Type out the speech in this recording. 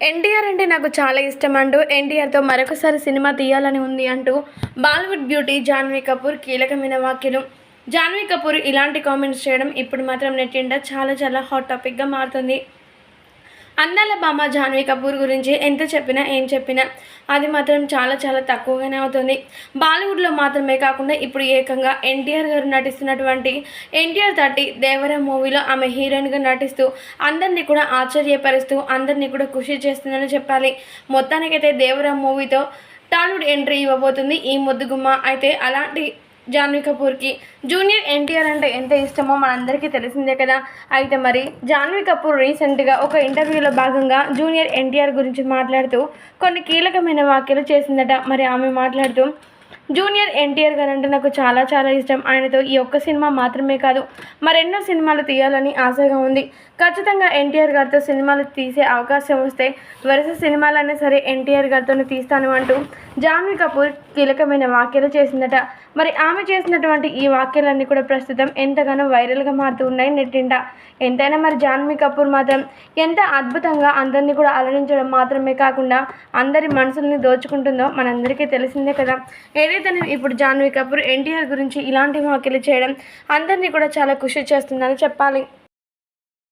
ఎన్టీఆర్ అంటే నాకు చాలా ఇష్టం అంటూ ఎన్టీఆర్తో మరొకసారి సినిమా తీయాలని ఉంది అంటూ బాలీవుడ్ బ్యూటీ జాన్వీ కపూర్ కీలకమైన వ్యాఖ్యలు. జాన్వీ కపూర్ ఇలాంటి కామెంట్స్ చేయడం ఇప్పుడు మాత్రం నెట్టిండా చాలా చాలా హాట్ టాపిక్గా మారుతుంది. అందాల బామ్మ జాన్వీ కపూర్ గురించి ఎంత చెప్పినా ఏం చెప్పినా అది మాత్రం చాలా చాలా తక్కువగానే అవుతుంది. బాలీవుడ్లో మాత్రమే కాకుండా ఇప్పుడు ఏకంగా ఎన్టీఆర్ గారు నటిస్తున్నటువంటి ఎన్టీఆర్ థర్టీ దేవర మూవీలో ఆమె హీరోయిన్గా నటిస్తూ అందరినీ కూడా ఆశ్చర్యపరుస్తూ అందరినీ కూడా ఖుషి చేస్తుందని చెప్పాలి. మొత్తానికైతే దేవర మూవీతో టాలీవుడ్ ఎంట్రీ ఇవ్వబోతుంది. ఈ ముద్దుగుమ్మ అయితే అలాంటి జాన్వీ కపూర్కి. జూనియర్ ఎన్టీఆర్ అంటే ఎంత ఇష్టమో మనందరికీ తెలిసిందే కదా. అయితే మరి జాన్వీ కపూర్ రీసెంట్గా ఒక ఇంటర్వ్యూలో భాగంగా జూనియర్ ఎన్టీఆర్ గురించి మాట్లాడుతూ కొన్ని కీలకమైన వ్యాఖ్యలు చేసిందట. మరి ఆమె మాట్లాడుతూ జూనియర్ ఎన్టీఆర్ గారు అంటే నాకు చాలా చాలా ఇష్టం. ఆయనతో ఈ ఒక్క సినిమా మాత్రమే కాదు మరెన్నో సినిమాలు తీయాలని ఆశగా ఉంది. ఖచ్చితంగా ఎన్టీఆర్ గారితో సినిమాలు తీసే అవకాశం వస్తే వరుస సినిమాలైనా సరే ఎన్టీఆర్ గారితోనే తీస్తాను అంటూ జాన్వీ కపూర్ కీలకమైన వ్యాఖ్యలు చేసిందట. మరి ఆమె చేసినటువంటి ఈ వ్యాఖ్యలన్నీ కూడా ప్రస్తుతం ఎంతగానో వైరల్గా మారుతూ ఉన్నాయి నెట్టింట. ఎంతైనా మరి జాన్వీ కపూర్ మాత్రం ఎంత అద్భుతంగా అందరినీ కూడా అలరించడం మాత్రమే కాకుండా అందరి మనసుల్ని దోచుకుంటుందో మనందరికీ తెలిసిందే కదా. ఏదైతే ఇప్పుడు జాన్వీ కపూర్ ఎన్టీఆర్ గురించి ఇలాంటి వ్యాఖ్యలు చేయడం అందరినీ కూడా చాలా ఖుషి చేస్తుందని చెప్పాలి.